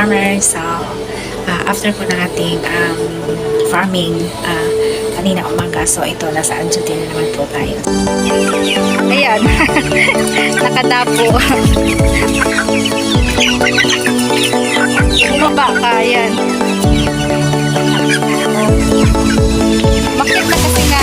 farmers. So, ah, after po ng ating um, farming ah, kanina umaga, so ito, nasa duty na naman po tayo. Ayan, nakadapo. Bumaba ka, ayan. Bakit na kasi nga,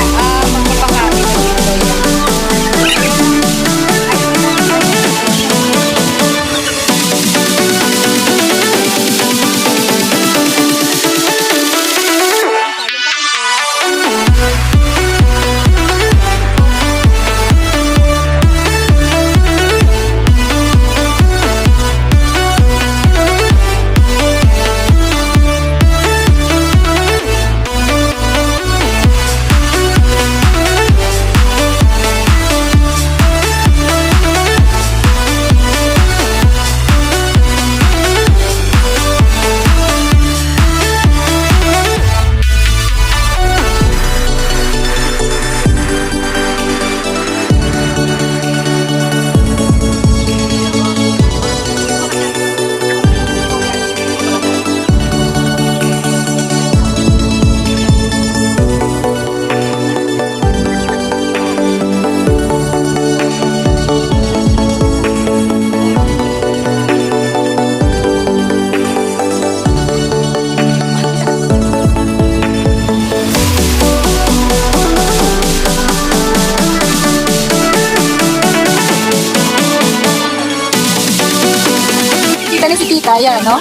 ni si Tita, yan, no?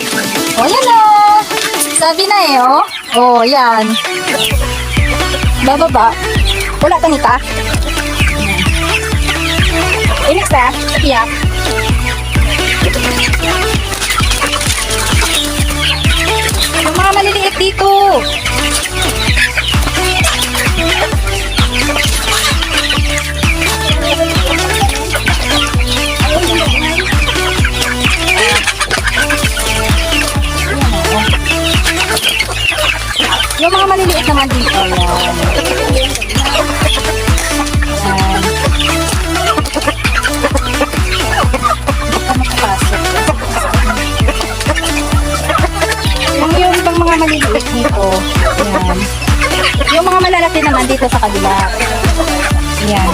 O, yan na! Sabi na eh, oh. O, yan. Bababa. Wala ka nita. Eh, next ah. Iyak. Yung mga maliliit dito. Maliliit naman dito. Yan. Yung ibang mga maliliit dito. Yan. Yung mga malalaki naman dito sa kabila. Yan.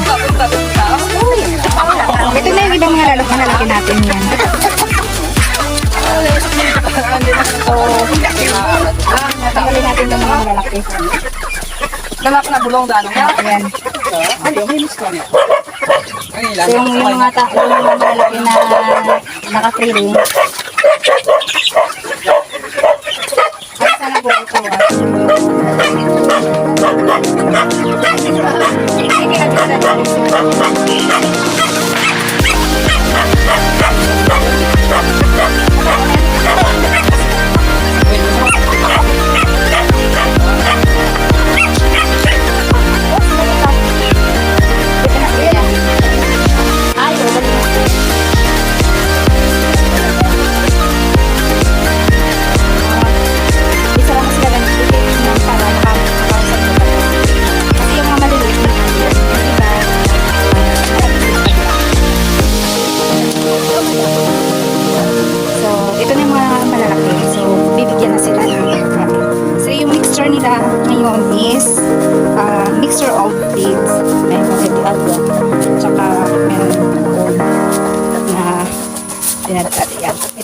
Ito na yung ibang mga lalaki, natin yan. Yung mga. Lalaki na bulong dano. Ayan. Ano yung minus ko niya? So, yung, yung mga ta yung mga na naka-free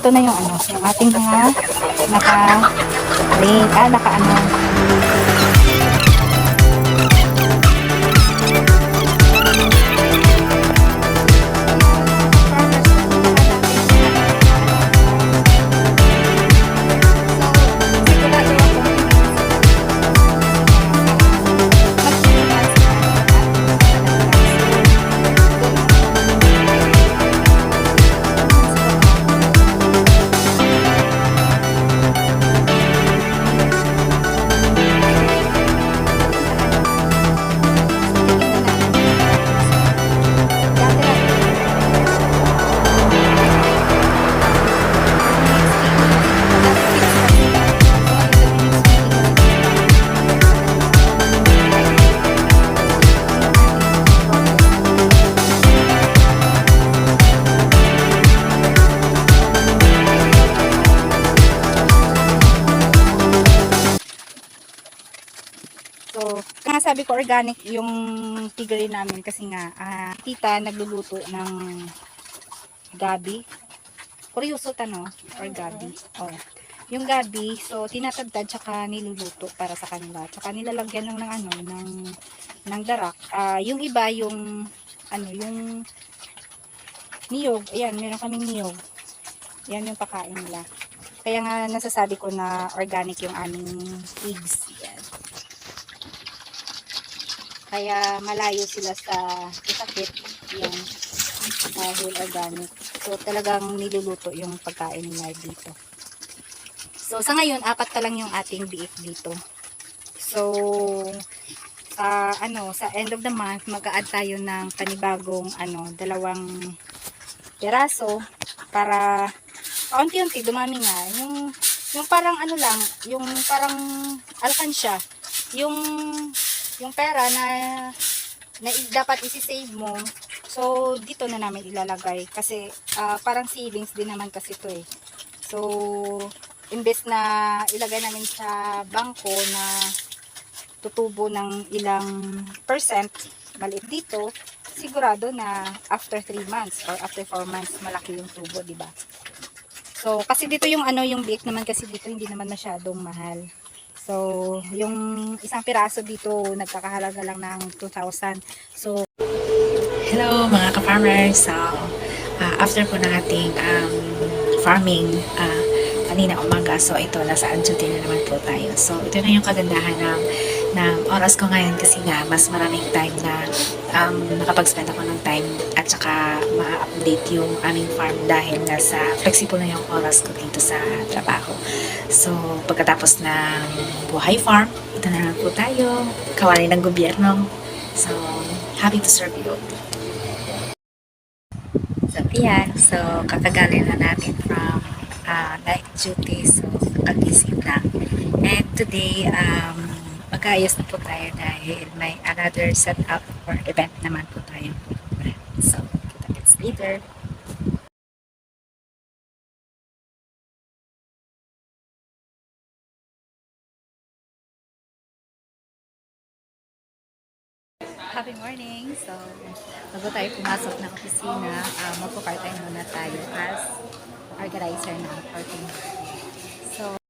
Ito na yung ano, yung ating mga naka link, ah, naka ano. nasabi ko organic yung piggery namin kasi nga ah, tita nagluluto ng gabi. Kuryoso tanong, or gabi. Oh. Yung gabi, so tinatagtad tsaka niluluto para sa kanila. Tsaka nilalagyan lang ng ano, ng ng darak. Ah, yung iba yung ano, yung niyog. Ayan, meron kaming niyog. Yan yung pakain nila. Kaya nga nasasabi ko na organic yung aming pigs. Yan. Kaya malayo sila sa sakit. Yan. Dahil organic. So talagang niluluto yung pagkain nila dito. So sa ngayon, apat pa lang yung ating biik dito. So sa ano, sa end of the month, mag-a-add tayo ng panibagong ano, dalawang piraso para kaunti-unti dumami nga. Yung yung parang ano lang, yung parang alkansya. Yung yung pera na na dapat isi-save mo. So dito na namin ilalagay kasi ah, parang savings din naman kasi to eh. So imbes na ilagay namin sa bangko na tutubo ng ilang percent maliit dito, sigurado na after 3 months or after 4 months malaki yung tubo, di ba? So, kasi dito yung ano, yung biik naman kasi dito hindi naman masyadong mahal. So, yung isang piraso dito nagkakahalaga lang ng 2,000. So, Hello mga ka-farmers. So, ah, after po ng ating um, farming ah, kanina umaga, so ito, nasa duty na naman po tayo. So, ito na yung kagandahan ng, ng oras ko ngayon kasi nga, mas maraming time na um, nakapag-spend ako ng time at saka ma-update yung aming farm dahil nasa flexible na yung oras ko dito sa trabaho. So, pagkatapos ng buhay farm, ito na lang po tayo. Kawali ng gobyerno. So, happy to serve you. So, ayan. So, kakagaling na natin from uh, night duty. So, kagising lang. And today, um, mag-aayos na po tayo dahil may another setup or event naman po tayo. So, kita-kits later. Happy morning. So, bago tayo pumasok ng opisina, uh, magpo-part-time muna tayo as organizer ng parking. So,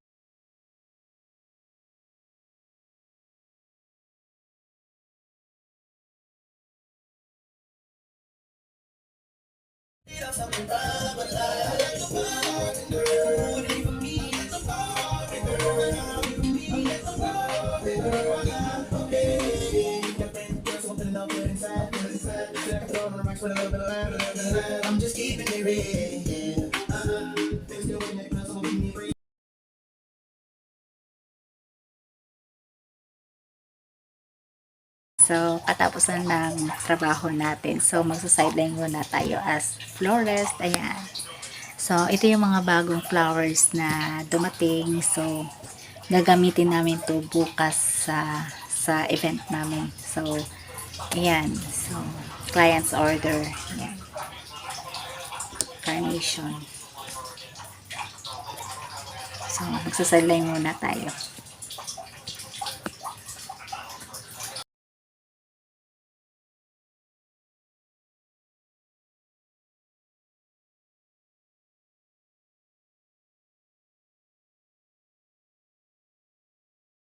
I'm just keeping it real. Uh-huh. So, katapos na ng trabaho natin. So, magsa-sideline muna tayo as florist. Ayan. So, ito yung mga bagong flowers na dumating. So, gagamitin namin to bukas sa sa event namin. So, ayan. So, client's order. Ayan. Carnation. So, magsa-sideline muna tayo.